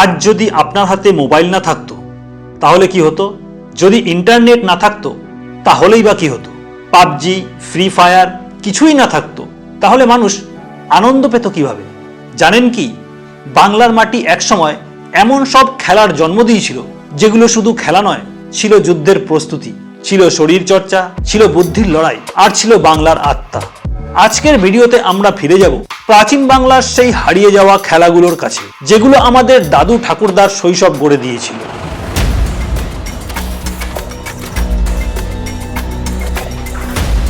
আজ যদি আপনার হাতে মোবাইল না থাকতো, তাহলে কি হতো? যদি ইন্টারনেট না থাকতো, তাহলেই বা কি হতো? পাবজি, ফ্রি ফায়ার কিছুই না থাকতো, তাহলে মানুষ আনন্দ পেত কীভাবে? জানেন কি, বাংলার মাটি একসময় এমন সব খেলার জন্ম দিয়েছিল, যেগুলো শুধু খেলা নয়, ছিল যুদ্ধের প্রস্তুতি, ছিল শরীর চর্চা, ছিল বুদ্ধির লড়াই, আর ছিল বাংলার আত্মা। আজকের ভিডিওতে আমরা ফিরে যাব প্রাচীন বাংলার সেই হারিয়ে যাওয়া খেলাগুলোর কাছে, যেগুলো আমাদের দাদু ঠাকুরদার শৈশব গড়ে দিয়েছিল।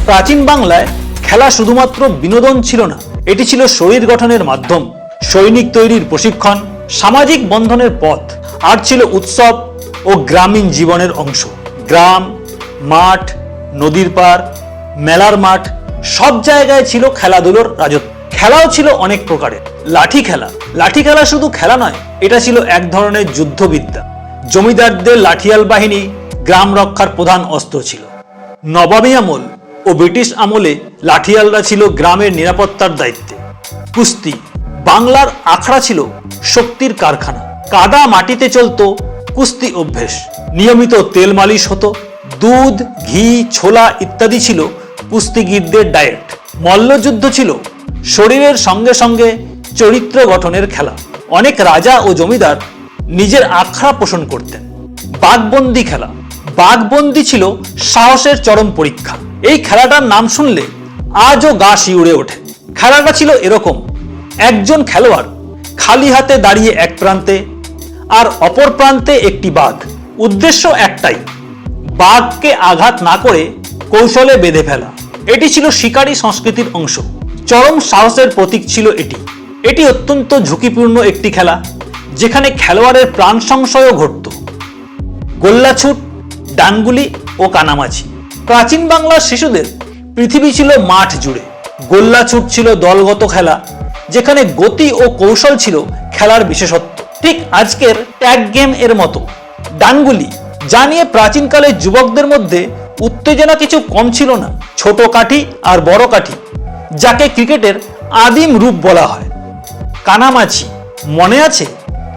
প্রাচীন বাংলায় খেলা শুধুমাত্র বিনোদন ছিল না, এটি ছিল শরীর গঠনের মাধ্যম, সৈনিক তৈরির প্রশিক্ষণ, সামাজিক বন্ধনের পথ, আর ছিল উৎসব ও গ্রামীণ জীবনের অংশ। গ্রাম, মাঠ, নদীর পার মেলার মাঠ, সব জায়গায় ছিল খেলাধুলোর রাজত্ব। খেলাও ছিল অনেক প্রকারের। লাঠি খেলা। লাঠি খেলা শুধু খেলা নয়, এটা ছিল এক ধরনের যুদ্ধবিদ্যা। জমিদারদের লাঠিয়াল বাহিনী গ্রাম রক্ষার প্রধান অস্ত্র ছিল। নবাবী আমল ও ব্রিটিশ আমলে লাঠিয়ালরা ছিল গ্রামের নিরাপত্তার দায়িত্বে। কুস্তি, বাংলার আখড়া ছিল শক্তির কারখানা। কাদা মাটিতে চলতো কুস্তি অভ্যেস। নিয়মিত তেল মালিশ হতো, দুধ, ঘি, ছোলা ইত্যাদি ছিল কুস্তিগীরদের ডায়েট মল্লযুদ্ধ ছিল শরীরের সঙ্গে সঙ্গে চরিত্র গঠনের খেলা। অনেক রাজা ও জমিদার নিজের আখড়া পোষণ করতেন। বাঘবন্দি খেলা। বাঘবন্দি ছিল সাহসের চরম পরীক্ষা। এই খেলাটার নাম শুনলে আজও গা শিউড়ে ওঠে। খেলাটা ছিল এরকম, একজন খেলোয়াড় খালি হাতে দাঁড়িয়ে এক প্রান্তে আর অপর প্রান্তে একটি বাঘ। উদ্দেশ্য একটাই, বাঘকে আঘাত না করে কৌশলে বেঁধে ফেলা। এটি ছিল শিকারী সংস্কৃতির অংশ। চরম সাহসের প্রতীক ছিল এটি। এটি অত্যন্ত ঝুঁকিপূর্ণ একটি খেলা, যেখানে খেলোয়াড়ের প্রাণ সংশয়ও ঘটত। গোল্লাছুট, ডানগুলি ও কানামাছি। প্রাচীন বাংলার শিশুদের পৃথিবী ছিল মাঠ জুড়ে। গোল্লাছুট ছিল দলগত খেলা, যেখানে গতি ও কৌশল ছিল খেলার বিশেষত্ব। ঠিক আজকের ট্যাগ গেম এর মতো। ডানগুলি, যা নিয়ে প্রাচীনকালের যুবকদের মধ্যে উত্তেজনা কিছু কম ছিল না। ছোট কাঠি আর বড় কাঠি। যাকে ক্রিকেটের আদিম রূপ বলা হয়। কানামাছি, মনে আছে?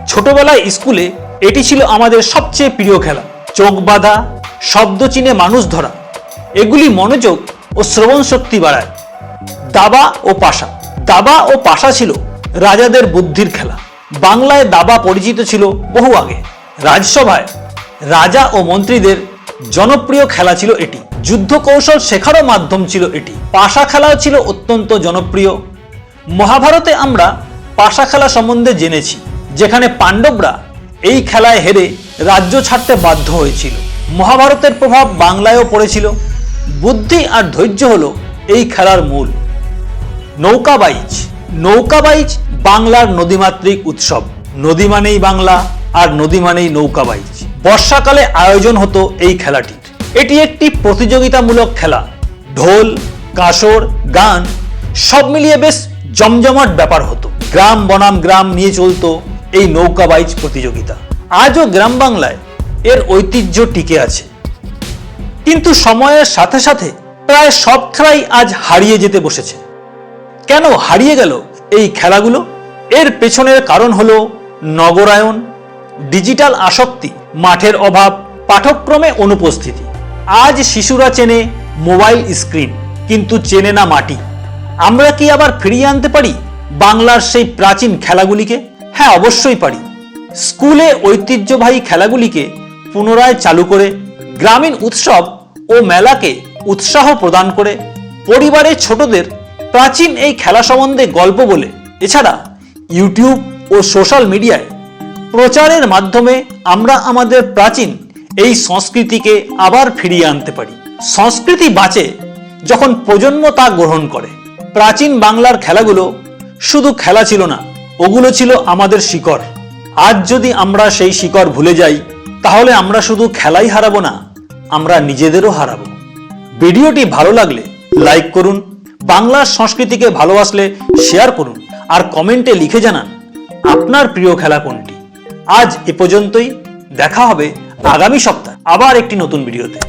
ছোটবেলায় স্কুলে এটি ছিল আমাদের সবচেয়ে প্রিয় খেলা। চোখ বাঁধা, শব্দ চিনে মানুষ ধরা। এগুলি মনোযোগ ও শ্রবণ শক্তি বাড়ায়। দাবা ও পাশা। দাবা ও পাশা ছিল রাজাদের বুদ্ধির খেলা। বাংলায় দাবা পরিচিত ছিল বহু আগে। রাজসভায় রাজা ও মন্ত্রীদের জনপ্রিয় খেলা ছিল এটি। যুদ্ধ কৌশল শেখারও মাধ্যম ছিল এটি। পাশা খেলাও ছিল অত্যন্ত জনপ্রিয়। মহাভারতে আমরা পাশা খেলা সম্বন্ধে জেনেছি, যেখানে পাণ্ডবরা এই খেলায় হেরে রাজ্য ছাড়তে বাধ্য হয়েছিল। মহাভারতের প্রভাব বাংলায়ও পড়েছিল। বুদ্ধি আর ধৈর্য হলো এই খেলার মূল। নৌকাবাইচ নৌকাবাইচ বাংলার নদীমাতৃক উৎসব। নদী মানেই বাংলা আর নদী মানেই নৌকাবাইচ বর্ষাকালে আয়োজন হতো এই খেলাটির এটি একটি প্রতিযোগিতামূলক খেলা। ঢোল, কাসর, গান, সব মিলিয়ে বেশ জমজমাট ব্যাপার হতো। গ্রাম বনাম গ্রাম নিয়ে চলতো এই নৌকাবাইচ প্রতিযোগিতা। আজও গ্রাম বাংলায় এর ঐতিহ্য টিকে আছে। কিন্তু সময়ের সাথে সাথে প্রায় সব খেলাই আজ হারিয়ে যেতে বসেছে। কেন হারিয়ে গেল এই খেলাগুলো? এর পেছনের কারণ হল নগরায়ন, ডিজিটাল আসক্তি মাঠের অভাব, পাঠক্রমে অনুপস্থিতি। আজ শিশুরা চেনে মোবাইল স্ক্রিন, কিন্তু চেনে না মাটি। আমরা কি আবার ফিরিয়ে আনতে পারি বাংলার সেই প্রাচীন খেলাগুলিকে? হ্যাঁ অবশ্যই পারি। স্কুলে ঐতিহ্যবাহী খেলাগুলিকে পুনরায় চালু করে গ্রামীণ উৎসব ও মেলাকে উৎসাহ প্রদান করে পরিবারের ছোটদের প্রাচীন এই খেলা সম্বন্ধে গল্প বলে। এছাড়া ইউটিউব ও সোশ্যাল মিডিয়ায় প্রচারের মাধ্যমে আমরা আমাদের প্রাচীন এই সংস্কৃতিকে আবার ফিরিয়ে আনতে পারি। সংস্কৃতি বাঁচে যখন প্রজন্ম তা গ্রহণ করে। প্রাচীন বাংলার খেলাগুলো শুধু খেলা ছিল না, ওগুলো ছিল আমাদের শিকড়। আজ যদি আমরা সেই শিকড় ভুলে যাই, তাহলে আমরা শুধু খেলাই হারাবো না, আমরা নিজেদেরও হারাবো। ভিডিওটি ভালো লাগলে লাইক করুন বাংলার সংস্কৃতিকে ভালোবাসলে শেয়ার করুন, আর কমেন্টে লিখে জানান, আপনার প্রিয় খেলা কোনটি? আজ এ পর্যন্তই। দেখা হবে আগামী সপ্তাহে। আবার একটি নতুন ভিডিওতে।